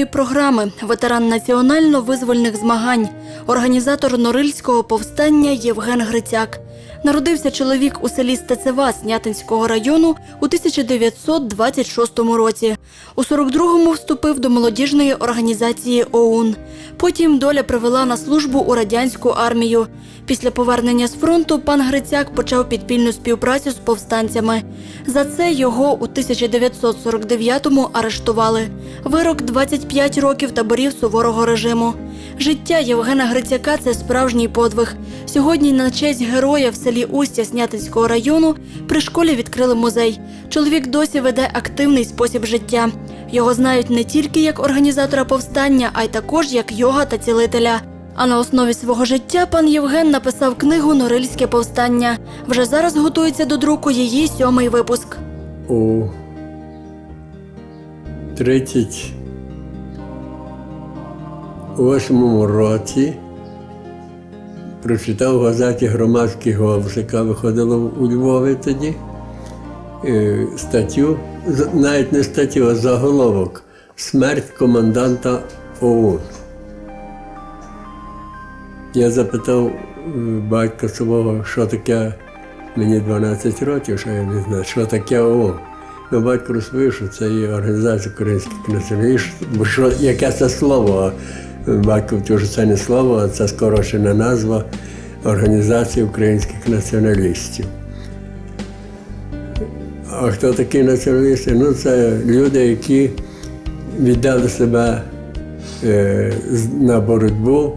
сьогоднішньої програми ветеран національно-визвольних змагань, організатор Норильського повстання Євген Грицяк. Народився чоловік у селі Стецева Снятинського району у 1926 році. У 42-му вступив до молодіжної організації ОУН. Потім доля привела на службу у радянську армію. Після повернення з фронту пан Грицяк почав підпільну співпрацю з повстанцями. За це його у 1949-му арештували. Вирок 25 років таборів суворого режиму. Життя Євгена Грицяка це справжній подвиг. Сьогодні на честь героя в селі Устя Снятинського району при школі відкрили музей. Чоловік досі веде активний спосіб життя. Його знають не тільки як організатора повстання, а й також як йога та цілителя. А на основі свого життя пан Євген написав книгу Норильське повстання. Вже зараз готується до друку її сьомий випуск. у 38 році прочитав в газеті Громадський голос, яка виходила у Львові тоді, е, статтю, навіть не статтю, а заголовок Смерть коменданта ОУН. Я запитав е, батька свого, що таке мені 12 років, що я не знаю, що таке ООН. Ну, батько розповів, що це є організація українських націоналістів, бо що, яке це слово? А Батько це не слово, а це скорочена назва Організації українських націоналістів. А хто такі націоналісти? Ну, це люди, які віддали себе е, на боротьбу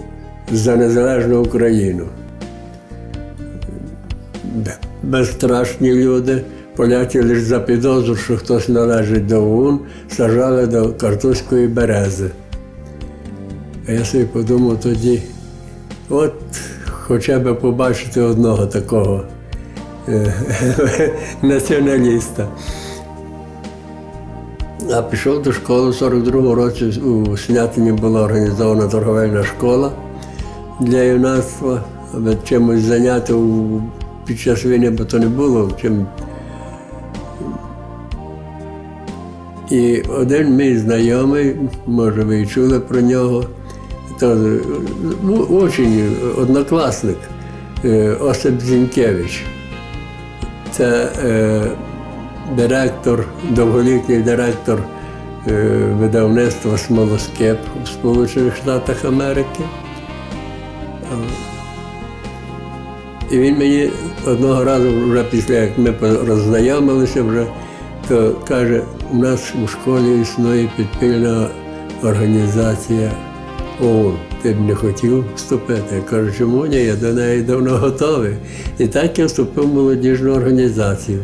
за незалежну Україну. Безстрашні люди, поляки лише за підозру, що хтось належить до ОУН, сажали до картузької берези. А я собі подумав тоді, от хоча б побачити одного такого е, націоналіста. А пішов до школи в 42-му році у Снятині була організована торговельна школа для юнацтва, аби чимось зайняти під час війни, бо то не було чим. І один мій знайомий, може ви і чули про нього, ну, очень однокласник е, Осип Зінкевич. Це е, директор, довголітній директор е, видавництва Смолоскеп у Сполучених Штатах Америки. І він мені одного разу, вже після як ми роззнайомилися, вже, то каже, у нас у школі існує підпільна організація ООН. Ти б не хотів вступити. Я кажу, чому ні? Я до неї давно готовий. І так я вступив в молодіжну організацію.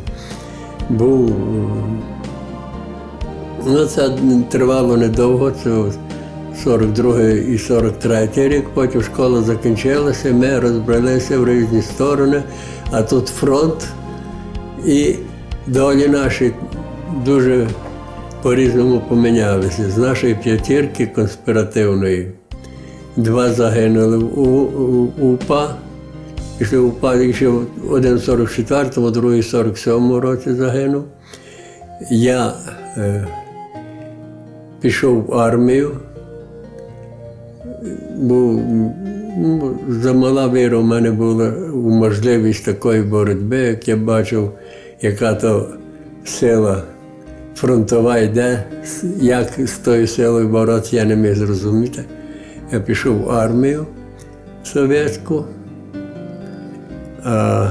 Був Ну, це тривало недовго, це 42 і 43 рік, потім школа закінчилася, ми розбралися в різні сторони, а тут фронт і долі наші дуже по-різному помінялися. З нашої п'ятірки конспіративної два загинули у, УПА. Пішли в УПА, ще один в 44-му, другий в 47-му році загинув. Я е, пішов в армію, був ну, замала віра в мене була можливість такої боротьби, як я бачив, яка то сила фронтова йде, як з тою силою боротися, я не міг зрозуміти. Я пішов в армію совєтську, а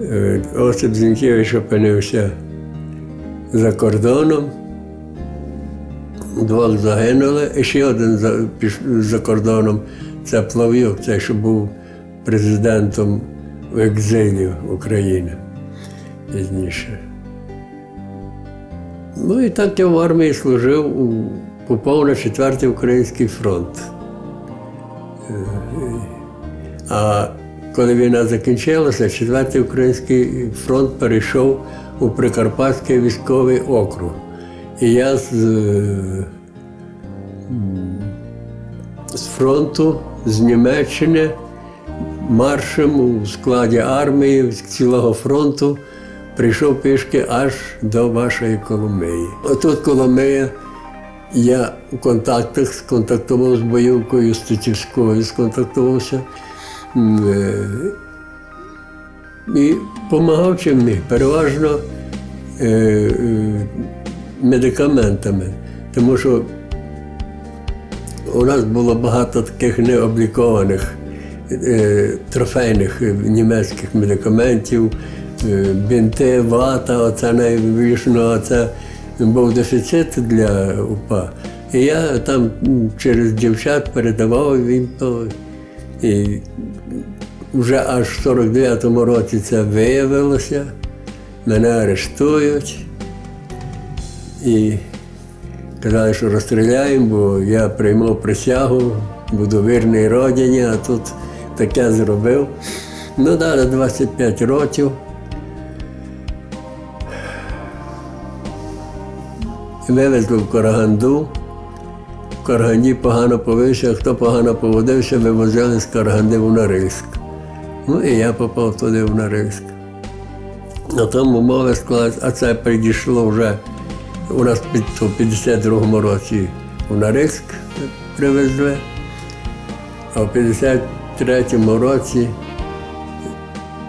е, Осип Зінкевич опинився за кордоном. Двох загинули, і ще один за, за кордоном. Це Плав'юк, це що був президентом в екзилі України пізніше. Ну і так я в армії служив, попав на 4 Український фронт. Е, А коли війна закінчилася, 4 Український фронт перейшов у Прикарпатський військовий округ. І я з, е, з фронту, з Німеччини, маршем у складі армії з цілого фронту прийшов пішки аж до вашої Коломиї. Отут Коломия Я у контактах сконтактував з бойовкою Стецівською, сконтактувався. Е, І допомагав чим міг, переважно е, е, медикаментами. Тому що у нас було багато таких необлікованих трофейних німецьких медикаментів, бінти, вата, оце найбільш, ну, це був дефіцит для УПА. І я там через дівчат передавав їм то. І вже аж в 49-му році це виявилося, мене арештують. І казали, що розстріляємо, бо я приймав присягу, буду вірний родині, а тут таке зробив. Ну, дали 25 років. Вивезли в Караганду. В Караганді погано повився, хто погано поводився, вивозили з Караганди в Норильськ. Ну і я попав туди в Норильськ. На тому умови склалися, а це підійшло вже у нас у 52-му році в Норильськ привезли, а в 53-му році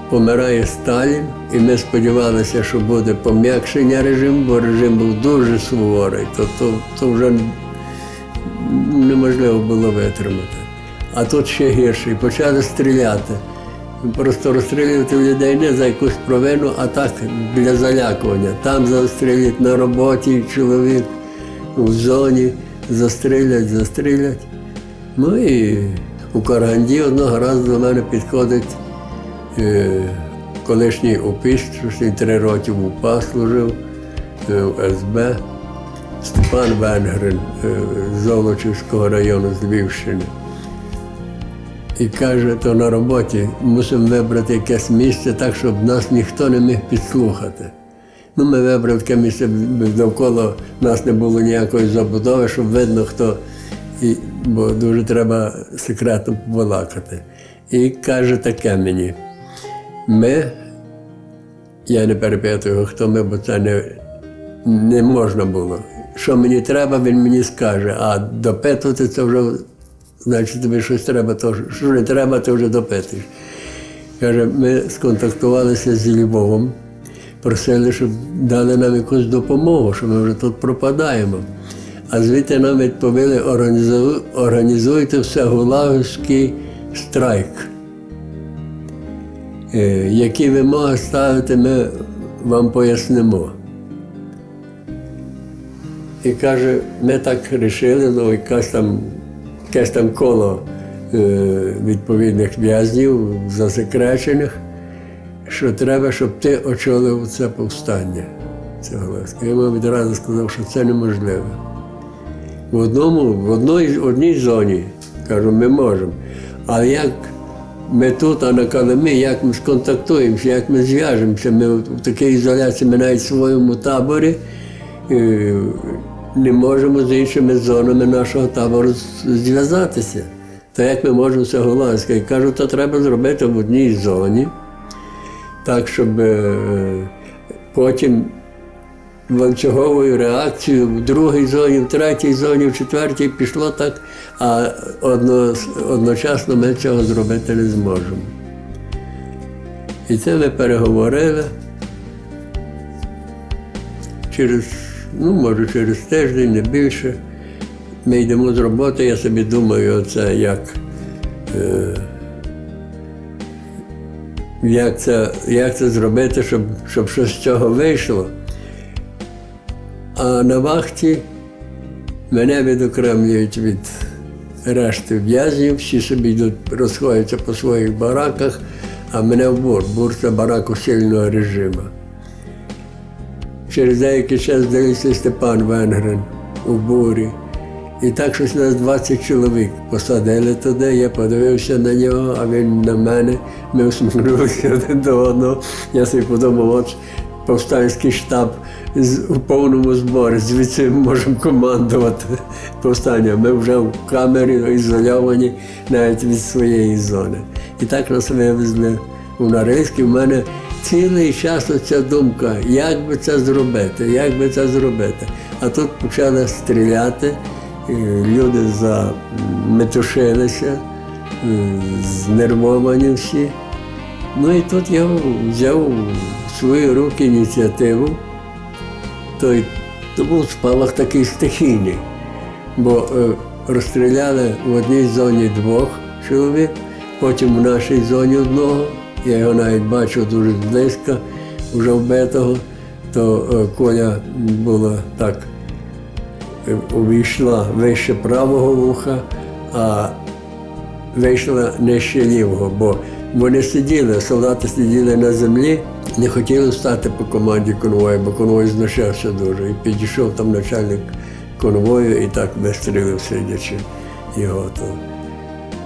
помирає Сталін, і ми сподівалися, що буде пом'якшення режиму, бо режим був дуже суворий, то, то, то вже неможливо було витримати. А тут ще гірше, і почали стріляти. Просто розстрілювати людей не за якусь провину, а так для залякування. Там застрілять на роботі чоловік в зоні, застрілять, застрілять. Ну і у Караганді одного разу до мене підходить колишній ОПІС, три роки в УПА служив, е, в СБ, Степан Венгрин е, з Золочівського району з Львівщини. І каже, то на роботі мусимо вибрати якесь місце так, щоб нас ніхто не міг підслухати. Ну, ми вибрали таке місце, довкола нас не було ніякої забудови, щоб видно, хто, і, бо дуже треба секретно побалакати. І каже таке мені. Ми, я не перепитую, хто ми, бо це не, не можна було. Що мені треба, він мені скаже, а допитувати це вже значить тобі щось треба, то що не треба, ти вже допитуєш. Каже, ми сконтактувалися зі Львовом, просили, щоб дали нам якусь допомогу, що ми вже тут пропадаємо. А звідти нам відповіли, «Організу- організуйте всегулагівський страйк. Е, Які вимоги ставити, ми вам пояснимо. І каже, ми так вирішили, ну якась там, якесь там коло е, відповідних в'язнів, засекречених, що треба, щоб ти очолив це повстання. Цього. Я йому відразу сказав, що це неможливо. В одному, в одній, одній зоні, кажу, ми можемо. Але як ми тут, а на Калимі, як ми сконтактуємося, як ми зв'яжемося, ми в такій ізоляції, ми навіть в своєму таборі е, не можемо з іншими зонами нашого табору зв'язатися. То як ми можемо це голландське? Кажу, то треба зробити в одній зоні, так, щоб е, потім ланцюговою реакцією в другій зоні, в третій зоні, в четвертій пішло так, а одно, одночасно ми цього зробити не зможемо. І це ми переговорили. Через, ну, може, через тиждень, не більше. Ми йдемо з роботи, я собі думаю, оце як. Е, як це, як це зробити, щоб, щоб щось з цього вийшло. А на вахті мене відокремлюють від решти в'язнів, всі собі йдуть, розходяться по своїх бараках, а мене в бур. Бур це барак усильного режиму. Через деякий час з'явився Степан Венгрин у бурі. І так щось нас 20 чоловік посадили туди, я подивився на нього, а він на мене. Ми усміхнулися до одного. Я собі подумав, от повстанський штаб у повному зборі, звідси ми можемо командувати повстанням. Ми вже в камері ізольовані навіть від своєї зони. І так нас вивезли у Норильськ, і в мене цілий час оця думка, як би це зробити, як би це зробити. А тут почали стріляти, люди заметушилися, е, знервовані всі. Ну і тут я взяв свої руки ініціативу. Той, то був спалах такий стихійний, бо е, розстріляли в одній зоні двох чоловік, потім в нашій зоні одного. Я його навіть бачив дуже близько, вже вбитого, то е, коля була так, е, увійшла вище правого вуха, а вийшла нижче лівого, бо вони сиділи, солдати сиділи на землі, не хотіли встати по команді конвою, бо конвой знущався дуже. І підійшов там начальник конвою і так вистрілив, сидячи його. То,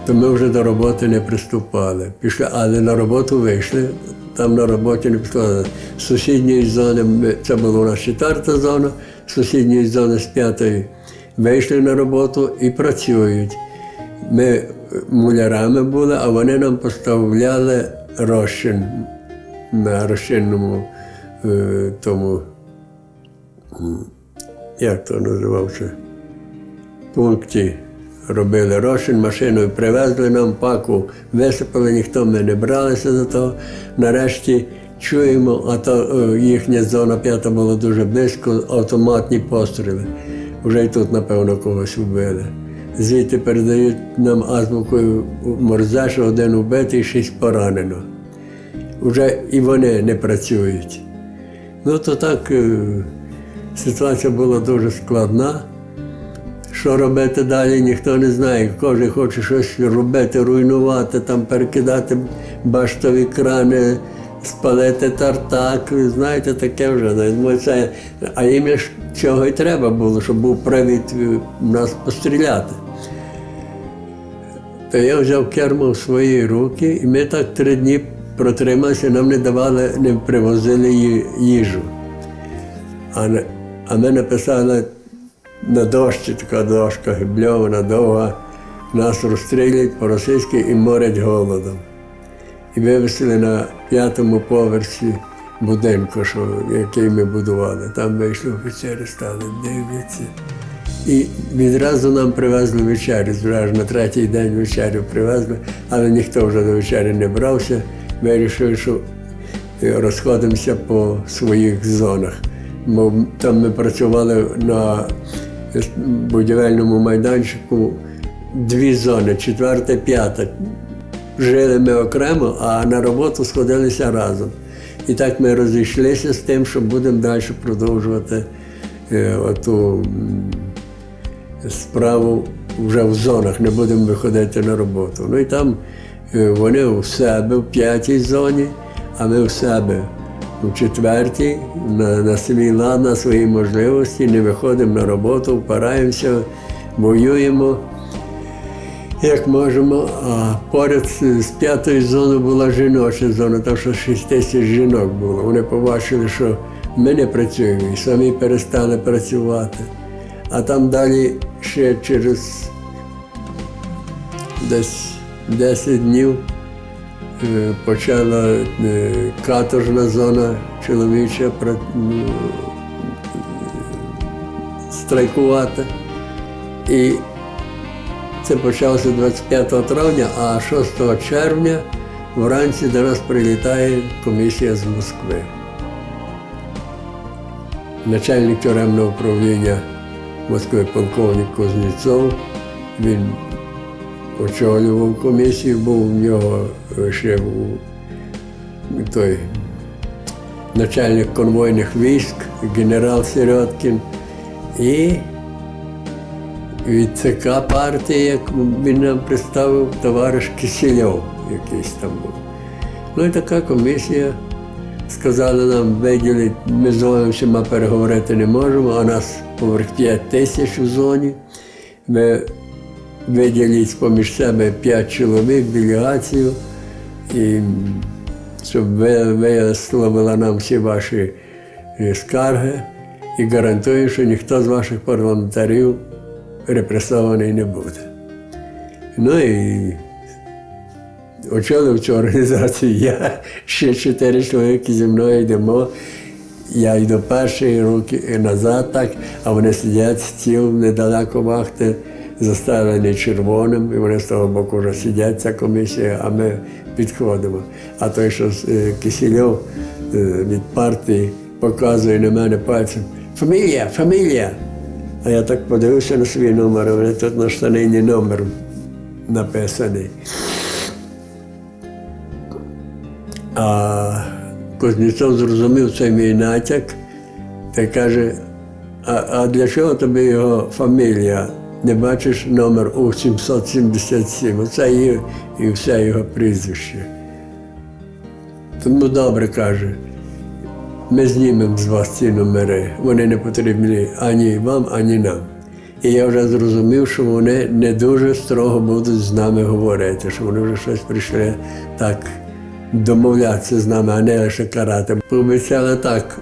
то ми вже до роботи не приступали. Пішли, але на роботу вийшли. Там на роботі не пішли. З сусідньої зони, це була у нас четверта зона, з сусідньої зони з п'ятої вийшли на роботу і працюють. Ми мулярами були, а вони нам поставляли розчин на розчинному е, тому, як то називався, пункті. Робили розчин, машиною привезли нам паку, висипали, ніхто ми не бралися за того. Нарешті чуємо, а то е, їхня зона п'ята була дуже близько, автоматні постріли. Вже й тут, напевно, когось вбили. Звідти передають нам азбукою морзе, що один убитий, шість поранено. Вже і вони не працюють. Ну то так е, ситуація була дуже складна. Що робити далі, ніхто не знає. Кожен хоче щось робити, руйнувати, там перекидати баштові крани, спалити тартак. Знаєте, таке вже. Це, а їм ж чого й треба було, щоб був привід е, нас постріляти. То я взяв кермо в свої руки, і ми так три дні протрималися, нам не давали, не привозили їжу. А, а ми написали на дошці, така дошка гибльована, довга, нас розстрілюють по-російськи і морять голодом. І вивезли на п'ятому поверсі будинку, що, який ми будували. Там вийшли офіцери, стали, дивляться. І відразу нам привезли вечерю. Зразу на третій день вечерю привезли, але ніхто вже до вечері не брався. Вирішили, що е, розходимося по своїх зонах. Там ми працювали на будівельному майданчику дві зони, четверта, п'ята. Жили ми окремо, а на роботу сходилися разом. І так ми розійшлися з тим, що будемо далі продовжувати е, оту справу вже в зонах, не будемо виходити на роботу. Ну і там е, вони у себе в п'ятій зоні, а ми у себе у четвертій, на, на свій лад, на свої можливості, не виходимо на роботу, впираємося, воюємо як можемо. А поряд з з п'ятою зоною була жіноча зона, там що 6 тисяч жінок було. Вони побачили, що ми не працюємо і самі перестали працювати. А там далі ще через десь 10 днів е, почала е, каторжна зона чоловіча страйкувати. І це почалося 25 травня, а 6 червня вранці до нас прилітає комісія з Москви. Начальник тюремного управління Москви полковник Кузнєцов, він очолював комісію, був в нього ще був той начальник конвойних військ, генерал Середкін. І від ЦК партії, як він нам представив, товариш Кисельов якийсь там був. Ну і така комісія сказали нам виділити, ми з вами всіма переговорити не можемо, а нас поверх 5 тисяч у зоні. Ви виділіть поміж себе 5 чоловік, делегацію, і щоб ви висловили нам всі ваші е, скарги і гарантую, що ніхто з ваших парламентарів репресований не буде. Ну і очолив цю організацію. Я ще чотири чоловіки зі мною йдемо. Я йду перший, руки назад, так, а вони сидять стіл недалеко вахти, заставлені червоним, і вони з того боку вже сидять, ця комісія, а ми підходимо. А той, що е, Кисельов е, від партії показує на мене пальцем Фамілія, фамілія. А я так подивився на свій номер, а вони тут на штанині номер написаний. А Кузнєцов зрозумів цей мій натяк та каже, а, а для чого тобі його фамілія? Не бачиш номер у 777. Оце і, і все його прізвище. Тому добре каже, ми знімемо з вас ці номери. Вони не потрібні ані вам, ані нам. І я вже зрозумів, що вони не дуже строго будуть з нами говорити, що вони вже щось прийшли так домовлятися з нами, а не лише карати. Пообіцяли так.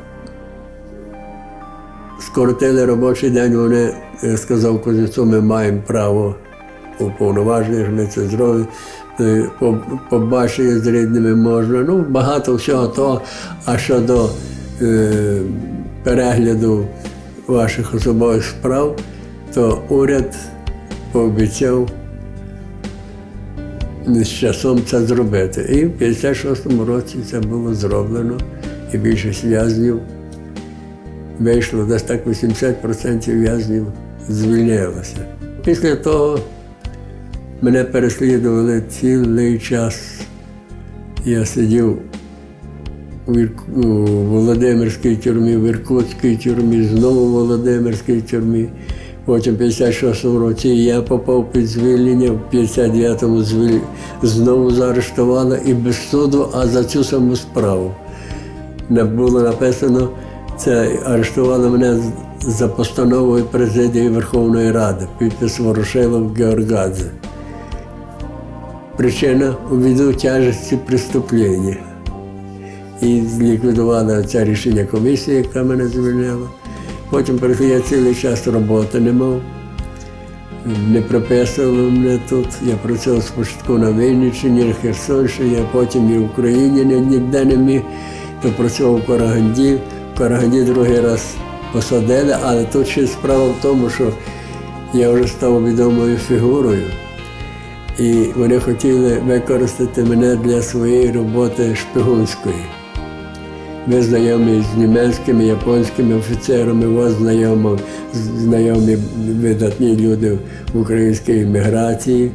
Скоротили робочий день, вони е, сказав Кузнєцов, ми маємо право уповноваження, що ми це зробимо. По- Побачення з рідними можна. Ну, багато всього того. А щодо е, перегляду ваших особових справ, то уряд пообіцяв з часом це зробити. І в 56-му році це було зроблено, і більшість в'язнів вийшло, десь так 80% в'язнів звільнилося. Після того мене переслідували цілий час. Я сидів у Володимирській тюрмі, в Іркутській тюрмі, знову в Володимирській тюрмі. Потім в 56-му році я попав під звільнення, в 59-му звіль... знову заарештували і без суду, а за цю саму справу. Не було написано, це арештували мене за постановою президії Верховної Ради, підпис Ворошилов Георгадзе. Причина ввиду тяжесті преступлення. І зліквідували це рішення комісії, яка мене звільняла. Потім я цілий час роботи не мав. Не приписували мене тут. Я працював спочатку на Вінниччині, на Херсонщині, а потім і в Україні ніде не міг. То працював в Караганді. В Караганді другий раз посадили, але тут ще справа в тому, що я вже став відомою фігурою. І вони хотіли використати мене для своєї роботи шпигунської. Ми знайомі з німецькими, японськими офіцерами, вас знайомо, знайомі видатні люди в українській імміграції.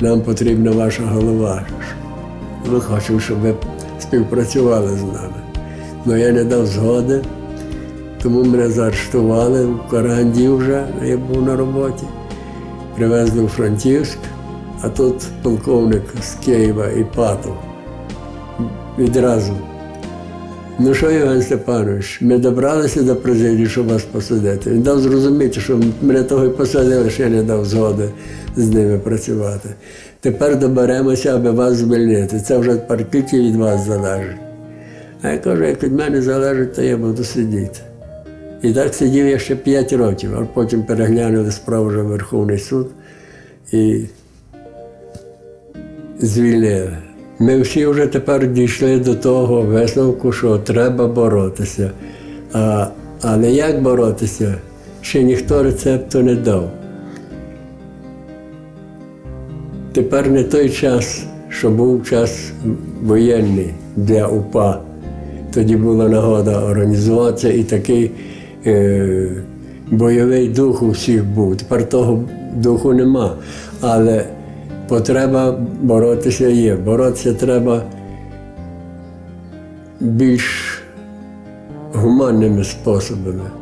Нам потрібна ваша голова. Ми хочемо, щоб ви співпрацювали з нами. Але я не дав згоди, тому мене заарештували в Караганді вже, я був на роботі. Привезли у Франківськ, а тут полковник з Києва і Патов. Відразу. Ну що, Євген Степанович, ми добралися до президії, щоб вас посадити. Він дав зрозуміти, що мене того і посадили, що я не дав згоди з ними працювати. Тепер доберемося, аби вас звільнити. Це вже тільки від вас залежить. А я кажу, як від мене залежить, то я буду сидіти. І так сидів я ще 5 років, а потім переглянули справу вже Верховний суд і звільнили. Ми всі вже тепер дійшли до того висновку, що треба боротися. А, але як боротися, ще ніхто рецепту не дав. Тепер не той час, що був час воєнний для УПА. Тоді була нагода організуватися і такий бойовий дух у всіх був. Тепер того духу нема. Але потреба боротися є. Боротися треба більш гуманними способами.